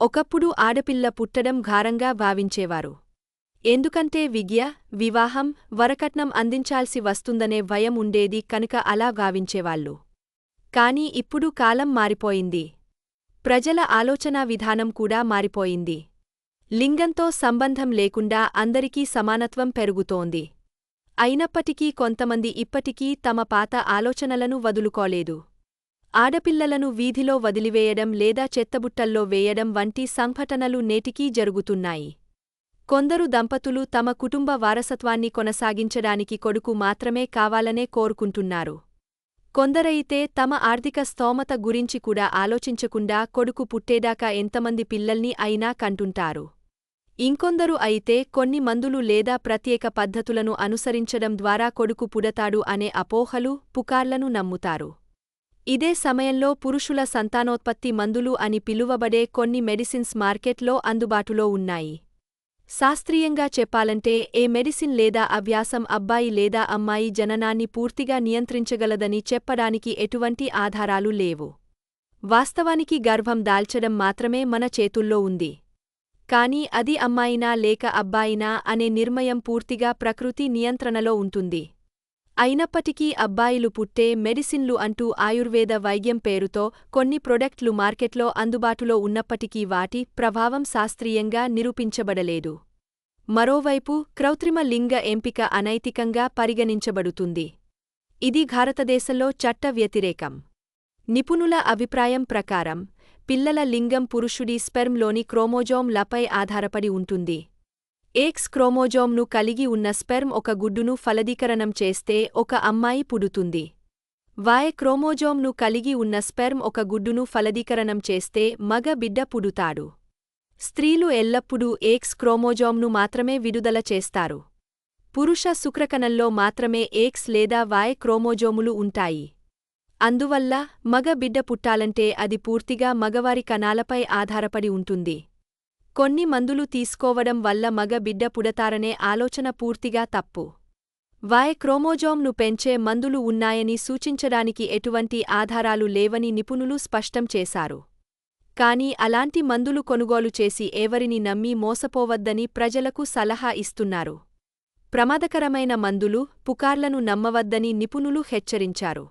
ఒకప్పుడు ఆడపిల్ల పుట్టడం ఘారంగా భావించేవారు. ఎందుకంటే విద్య వివాహం వరకట్నం అందించాల్సి వస్తుందనే భయం ఉండేది కనుక అలా భావించేవాళ్ళు. కాని ఇప్పుడు కాలం మారిపోయింది. ప్రజల ఆలోచనా విధానం కూడా మారిపోయింది. లింగంతో సంబంధం లేకుండా అందరికీ సమానత్వం పెరుగుతోంది. అయినప్పటికీ కొంతమంది ఇప్పటికీ తమ పాత ఆలోచనలను వదులుకోలేదు. ఆడపిల్లలను వీధిలో వదిలివేయడం లేదా చెత్తబుట్టల్లో వేయడం వంటి సంఘటనలు నేటికీ జరుగుతున్నాయి. కొందరు దంపతులు తమ కుటుంబ వారసత్వాన్ని కొనసాగించడానికి కొడుకు మాత్రమే కావాలనే కోరుకుంటున్నారు. కొందరైతే తమ ఆర్థిక స్తోమత గురించి కూడా ఆలోచించకుండా కొడుకు పుట్టేదాకా ఎంతమంది పిల్లల్ని అయినా కంటుంటారు. ఇంకొందరు అయితే కొన్ని మందులు లేదా ప్రత్యేక పద్ధతులను అనుసరించడం ద్వారా కొడుకు పుడతాడు అనే అపోహలు పుకార్లను నమ్ముతారు. ఇదే సమయంలో పురుషుల సంతానోత్పత్తి మందులు అని పిలువబడే కొన్ని మెడిసిన్స్ మార్కెట్లో అందుబాటులో ఉన్నాయి. శాస్త్రీయంగా చెప్పాలంటే ఏ మెడిసిన్ లేదా అభ్యాసం అబ్బాయి లేదా అమ్మాయి జననాన్ని పూర్తిగా నియంత్రించగలదని చెప్పడానికి ఎటువంటి ఆధారాలు లేవు. వాస్తవానికి గర్భం దాల్చడం మాత్రమే మన చేతుల్లో ఉంది. కానీ అది అమ్మాయినా లేక అబ్బాయినా అనే నిర్మయం పూర్తిగా ప్రకృతి నియంత్రణలో ఉంటుంది. అయినప్పటికీ అబ్బాయిలు పుట్టే మెడిసిన్లు అంటూ ఆయుర్వేద వైద్యం పేరుతో కొన్ని ప్రొడక్ట్లు మార్కెట్లో అందుబాటులో ఉన్నప్పటికీ వాటి ప్రభావం శాస్త్రీయంగా నిరూపించబడలేదు. మరోవైపు కృత్రిమ లింగ ఎంపిక అనైతికంగా పరిగణించబడుతుంది. ఇది భారతదేశంలో చట్ట వ్యతిరేకం. నిపుణుల అభిప్రాయం ప్రకారం పిల్లల లింగం పురుషుడి స్పెర్మ్లోని క్రోమోజోమ్లపై ఆధారపడి ఉంటుంది. ఎక్స్ క్రోమోజోమ్ను కలిగి ఉన్న స్పెర్మ్ ఒక గుడ్డును ఫలదీకరణం చేస్తే ఒక అమ్మాయి పుడుతుంది. వై క్రోమోజోమ్ను కలిగి ఉన్న స్పెర్మ్ ఒక గుడ్డును ఫలదీకరణం చేస్తే మగ బిడ్డ పుడుతాడు. స్త్రీలు ఎల్లప్పుడూ ఎక్స్ క్రోమోజోమ్ను మాత్రమే విడుదల చేస్తారు. పురుష శుక్రకణంలో మాత్రమే ఎక్స్ లేదా వై క్రోమోజోములు ఉంటాయి. అందువల్ల మగ బిడ్డ పుట్టాలంటే అది పూర్తిగా మగవారి కణాలపై ఆధారపడి ఉంటుంది. కొన్ని మందులు తీసుకోవడం వల్ల మగ బిడ్డ పుడతారనే ఆలోచన పూర్తిగా తప్పు. వై క్రోమోజోమ్ను పెంచే మందులు ఉన్నాయని సూచించడానికి ఎటువంటి ఆధారాలు లేవని నిపుణులు స్పష్టం చేశారు. కాని అలాంటి మందులు కొనుగోలు చేసి ఎవరిని నమ్మి మోసపోవద్దని ప్రజలకు సలహా ఇస్తున్నారు. ప్రమాదకరమైన మందులు పుకార్లను నమ్మవద్దని నిపుణులు హెచ్చరించారు.